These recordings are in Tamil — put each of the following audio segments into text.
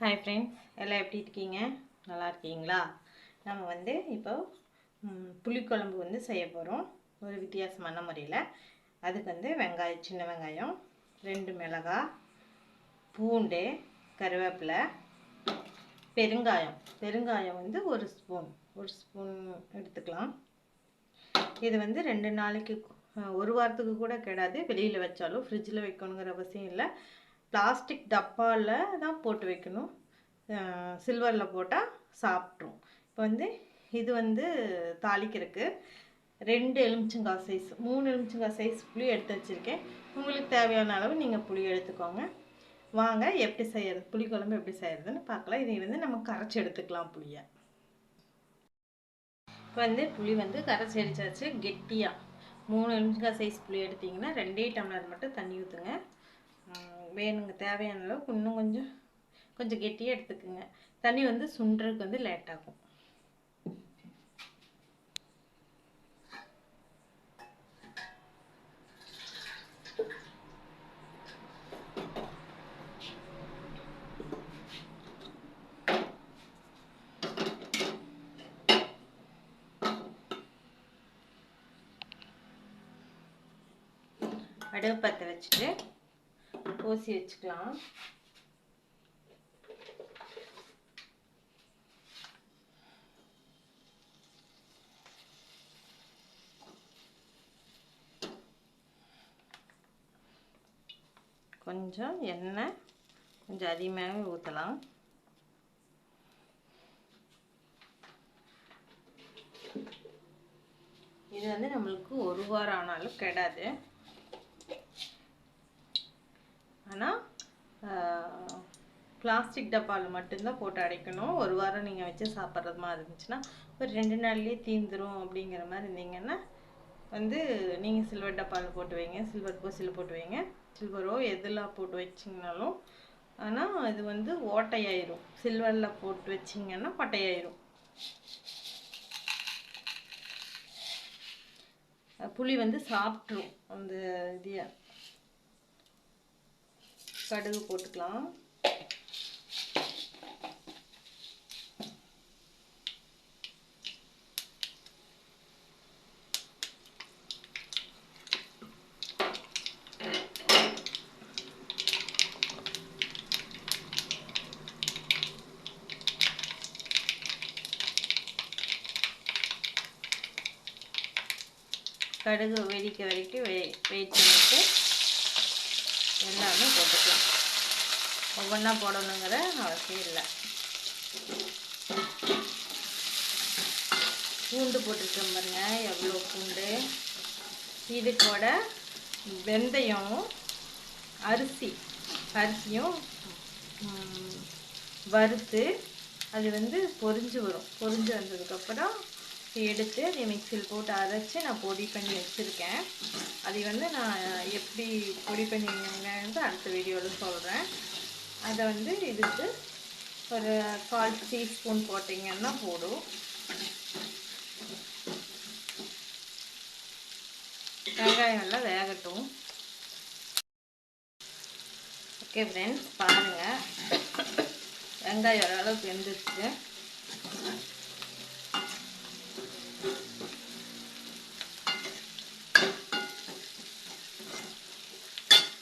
ஹாய் ஃப்ரெண்ட்ஸ் எல்லாம் எப்படி இருக்கீங்க? நல்லா இருக்கீங்களா? நம்ம வந்து இப்போ புளிக்குழம்பு வந்து செய்ய போகிறோம் ஒரு வித்தியாசமான முறையில். அதுக்கு வந்து வெங்காயம் சின்ன வெங்காயம் ரெண்டு மிளகாய் பூண்டு கருவேப்பிலை பெருங்காயம். பெருங்காயம் வந்து ஒரு ஸ்பூன் ஒரு ஸ்பூன் எடுத்துக்கலாம். இது வந்து ரெண்டு நாளைக்கு ஒரு வாரத்துக்கு கூட கெடாது. வெளியில் வச்சாலும் ஃப்ரிட்ஜில் வைக்கணுங்கிற அவசியம் இல்லை. பிளாஸ்டிக் டப்பாவில் தான் போட்டு வைக்கணும். சில்வரில் போட்டால் சாப்பிட்ரும். இப்போ வந்து இது வந்து தாளிக்கிறதுக்கு ரெண்டு எலுமிச்சங்காய் சைஸ் மூணு எலுமிச்சங்காய் சைஸ் புளி எடுத்து வச்சுருக்கேன். உங்களுக்கு தேவையான அளவு நீங்கள் புளி எடுத்துக்கோங்க. வாங்க எப்படி செய்யறது புளி குழம்பு எப்படி செய்யறதுன்னு பார்க்கலாம். இதை வந்து நம்ம கரைச்சி எடுத்துக்கலாம் புளியை. இப்போ வந்து புளி வந்து கரைச்சி அடிச்சாச்சு கெட்டியாக மூணு எலுமிச்சங்காய் சைஸ் புளி எடுத்தீங்கன்னா ரெண்டே டம்ளர் மட்டும் தண்ணி ஊற்றுங்க வேணுங்க தேவையான அளவுக்கு இன்னும் கொஞ்சம் கொஞ்சம் கெட்டியாக எடுத்துக்கோங்க. தண்ணி வந்து சுண்டுறதுக்கு வந்து லேட் ஆகும். அடுப்பு பற்ற வச்சுட்டு ஊசி வச்சுக்கலாம். கொஞ்சம் எண்ணெய் கொஞ்சம் அதிகமாகவே ஊற்றலாம் இது வந்து நம்மளுக்கு ஒரு வாரம் ஆனாலும் கிடாது. ஆனால் பிளாஸ்டிக் டப்பாவில் மட்டும்தான் போட்டு அடைக்கணும். ஒரு வாரம் நீங்கள் வச்சு சாப்பிட்றது மாதிரி இருந்துச்சுன்னா ஒரு ரெண்டு நாள்லேயே தீந்துரும் அப்படிங்கிற மாதிரி இருந்தீங்கன்னா வந்து நீங்கள் சில்வர் டப்பாவில் போட்டு வைங்க சில்வர் பூசியில் போட்டு வைங்க. சில்வரோ எதெல்லாம் போட்டு வச்சிங்கனாலும் ஆனால் இது வந்து ஓட்டையாயிரும். சில்வரில் போட்டு வச்சிங்கன்னா பட்டையாயிரும். புளி வந்து சாப்பிட்ரும் அந்த இதையை. கடுகு போட்டுக்கலாம். கடுகு வெடிக்க வரைக்கும் வெயிட் பண்ணிட்டு எல்லாமே போட்டுக்கலாம். ஒவ்வொன்றா போடணுங்கிற அவசியம் இல்லை. பூண்டு போட்டுருக்கேன் பாருங்க எவ்வளோ பூண்டு. இது கூட வெந்தயம் அரிசி அரிசியும் வறுத்து அது வந்து பொரிஞ்சு வரும். பொரிஞ்சு வந்ததுக்கப்புறம் எடுத்து அதை மிக்சியில் போட்டு அரைச்சி நான் பொடி பண்ணி வச்சுருக்கேன். அதை வந்து நான் எப்படி பொடி பண்ணிங்கன்னு அடுத்த வீடியோவில் சொல்கிறேன் அதை வந்து இதுக்கு ஒரு கால் டீஸ்பூன் போட்டிங்கன்னா போடும் வெங்காயம் எல்லாம் வேகட்டும். ஓகே ஃப்ரெண்ட்ஸ் பாருங்கள் வெங்காயம் ஓரளவுக்கு வெந்துருச்சு.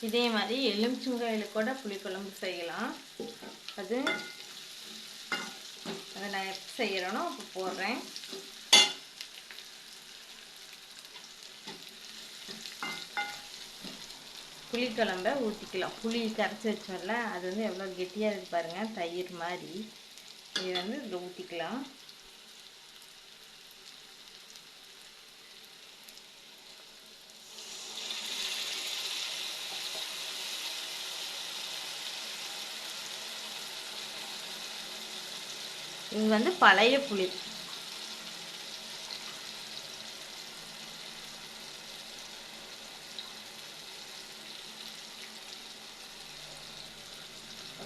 இதே மாதிரி எலுமிச்சங்காயில் கூட புளிக்குழம்பு செய்யலாம். அது அதை நான் எப்போ செய்கிறேனோ அப்போ போடுறேன். புளிக்குழம்ப ஊற்றிக்கலாம் புளி கரைச்சி வச்சோம்ல அது வந்து எவ்வளோ கெட்டியாக இருக்கு பாருங்கள் தயிர் மாதிரி. இது வந்து இதில் ஊற்றிக்கலாம் இது வந்து பழைய புளி.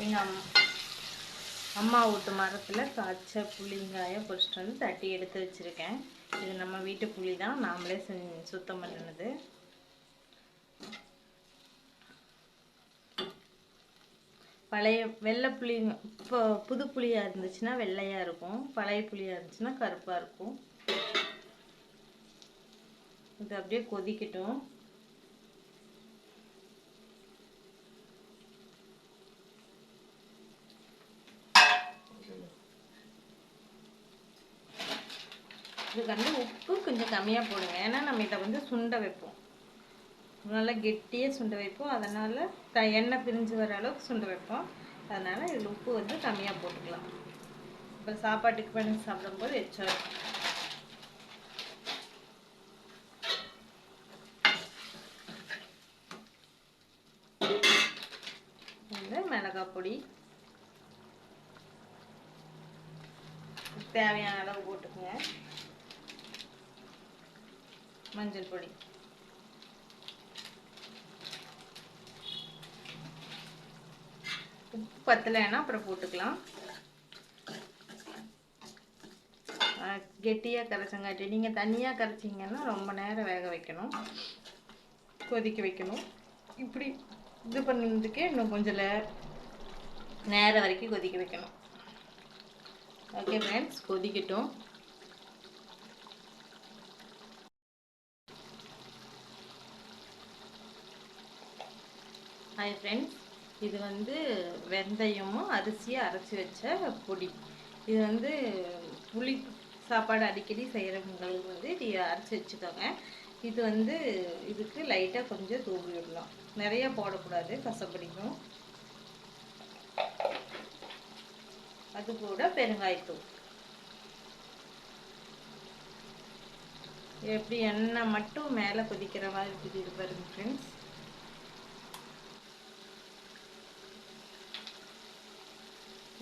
எங்கள் அம்மா அம்மா வீட்டு மரத்தில் காய்ச்ச புளிங்காயை பொறிச்சிட்டு வந்து தட்டி எடுத்து வச்சுருக்கேன். இது நம்ம வீட்டு புளி தான் நாமளே செஞ்சு சுத்தம் பண்ணினது பழைய வெள்ளை புளி இப்போ புது புளியாக இருந்துச்சுன்னா வெள்ளையாக இருக்கும். பழைய புளியாக இருந்துச்சுன்னா கருப்பாக இருக்கும். இது அப்படியே கொதிக்கட்டும். இதுக்கு வந்து உப்பு கொஞ்சம் கம்மியாக போடுங்க. ஏன்னா நம்ம இதை வந்து சுண்ட வைப்போம். நல்லா கெட்டியாக சுண்ட வைப்போம். அதனால் த எண்ணெய் பிரிஞ்சு வர அளவுக்கு சுண்ட வைப்போம். அதனால் இதில் உப்பு வந்து கம்மியாக போட்டுக்கலாம். இப்போ சாப்பாட்டுக்கு பண்ணி சாப்பிடும்போது எச்சா வந்து மிளகாய் பொடி. தேவையான அளவு போட்டுக்கோங்க. மஞ்சள் பொடி உப்பு பத்தலைன்னா அப்புறம் போட்டுக்கலாம். கெட்டியாக கரைச்சங்காட்டி நீங்கள் தண்ணியாக கரைச்சிங்கன்னா ரொம்ப நேரம் வேக வைக்கணும். கொதிக்க வைக்கணும். இப்படி இது பண்ணதுக்கே இன்னும் கொஞ்சம் நேரம் வரைக்கும் கொதிக்க வைக்கணும். ஓகே ஃப்ரெண்ட்ஸ் கொதிக்கட்டும். ஹாய் ஃப்ரெண்ட்ஸ் இது வந்து வெந்தயமும் அரிசியும் அரைச்சி வச்ச பொடி. இது வந்து புளி சாப்பாடு அடிக்கடி செய்கிறவங்களுக்கு வந்து இது அரைச்சி வச்சுக்கோங்க. இது வந்து இதுக்கு லைட்டாக கொஞ்சம் தூவி விடலாம். நிறையா போடக்கூடாது கசப்படிக்கும் அது கூட பெருங்காயத்தூள். எப்படி எண்ணெய் மட்டும் மேலே கொதிக்கிற மாதிரி இருக்குது பாருங்க ஃப்ரெண்ட்ஸ்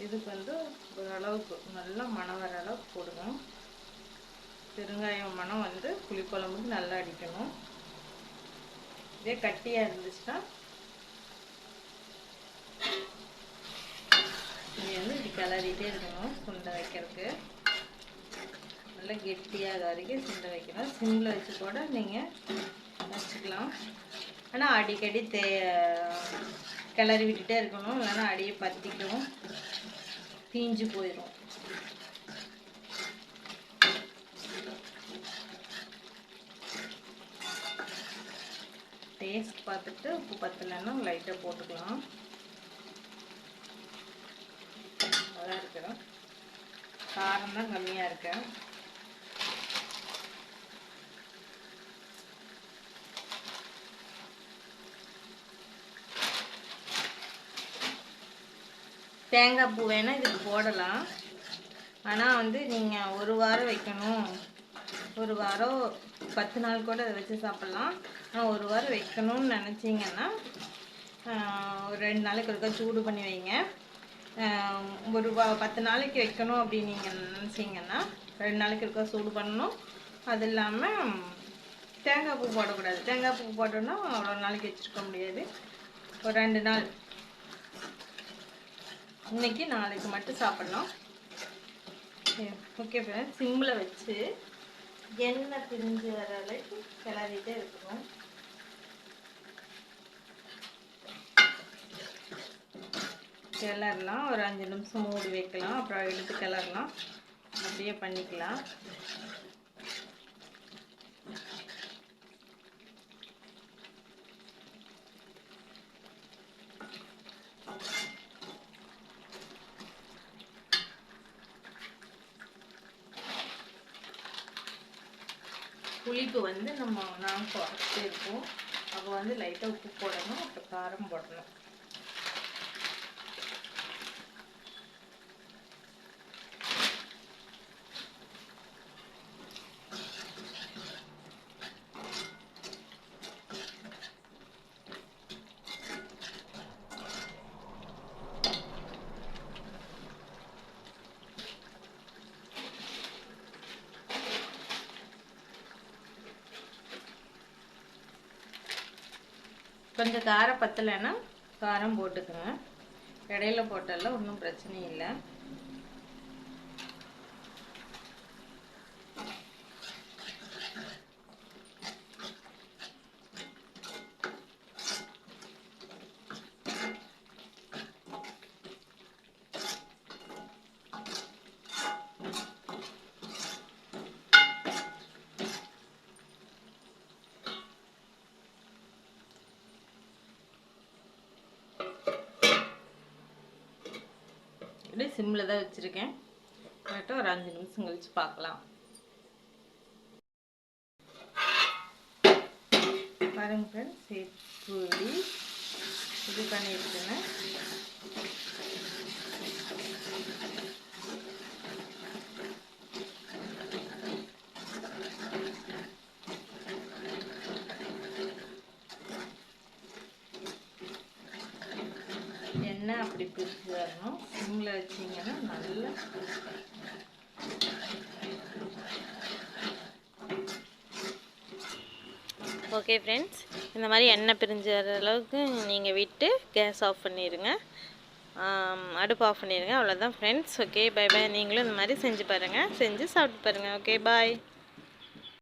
இதுக்கு வந்து ஓரளவுக்கு நல்லா மணம் வர அளவுக்கு போடணும். பெருங்காயம் மணம் வந்து புளிக்குழம்புக்கு நல்லா அடிக்கணும். இதே கட்டியாக இருந்துச்சுன்னா இது வந்து இப்படி கிளறிட்டே இருக்கணும் சுண்டை வைக்கிறதுக்கு. நல்லா கெட்டியாக வரைக்கும் சுண்டை வைக்கணும். சிம்மில் வச்சு கூட நீங்கள் வச்சுக்கலாம். ஆனால் அடிக்கடி தே கிளறி விட்டுட்டே இருக்கணும். இல்லைன்னா அடியை பற்றிக்கும் தீஞ்சு போயிடும் டேஸ்ட் பார்த்துட்டு உப்பு பத்தலைன்னா லைட்டாக போட்டுக்கலாம். நல்லா இருக்கிறோம் காரம் தான் கம்மியாக இருக்கேன் தேங்காய் பூ வேணால் இதுக்கு போடலாம். ஆனால் வந்து நீங்கள் ஒரு வாரம் வைக்கணும். ஒரு வாரம் பத்து நாள் கூட அதை வச்சு சாப்பிட்லாம். ஆனால் ஒரு வாரம் வைக்கணும்னு நினச்சிங்கன்னா ஒரு ரெண்டு நாளைக்கு ஒருக்கா சூடு பண்ணி வைங்க. ஒரு வா பத்து நாளைக்கு வைக்கணும் அப்படின்னு நீங்கள் நினச்சிங்கன்னா ரெண்டு நாளைக்கு ஒருக்கா சூடு பண்ணணும். அது இல்லாமல் தேங்காய் பூ போடக்கூடாது. தேங்காய் பூ போட்டோன்னா அவ்வளோ நாளைக்கு வச்சுருக்க முடியாது. ஒரு ரெண்டு நாள். இன்னைக்கு நாளைக்கு மட்டும் சாப்பிடலாம் ஓகே ஃப்ரெண்ட்ஸ் சிம்மில் வச்சு எண்ணெய் பிரிஞ்சு வர அளவுக்கு கிளறிட்டே இருக்கணும். கிளறலாம். ஒரு அஞ்சு நிமிஷம் மூடி வைக்கலாம். அப்புறம் எடுத்து கிளறலாம். அப்படியே பண்ணிக்கலாம். புளிப்பு வந்து நம்ம நான் குறைச்சி இருக்கோம். அப்போ வந்து லைட்டாக உப்பு போடணும் அப்புறம் காரம் போடணும். கொஞ்சம் காரம் பத்தலைன்னா காரம் போட்டுக்கோங்க. இடையில போட்டால ஒன்றும் பிரச்சனை இல்லை. அப்படியே சிம்மில் தான் வச்சுருக்கேன். கரெக்டாக ஒரு அஞ்சு நிமிஷம் கழித்து பார்க்கலாம். பாருங்க ஃப்ரெண்ட்ஸ் எப்படி இது பண்ணியிருக்கேன்னு எண்ணெய் அப்படி பிரித்து வரணும்? சிம்மில் வச்சிங்கன்னா நல்லா ஓகே ஃப்ரெண்ட்ஸ் இந்த மாதிரி எண்ணெய் பிரிஞ்சு வர அளவுக்கு நீங்கள் விட்டு கேஸ் ஆஃப் பண்ணிடுங்க அடுப்பு ஆஃப் பண்ணிடுங்க அவ்வளோதான் ஃப்ரெண்ட்ஸ் ஓகே பை பை நீங்களும் இந்த மாதிரி செஞ்சு பாருங்கள் செஞ்சு சாப்பிட்டு பாருங்கள் ஓகே பாய்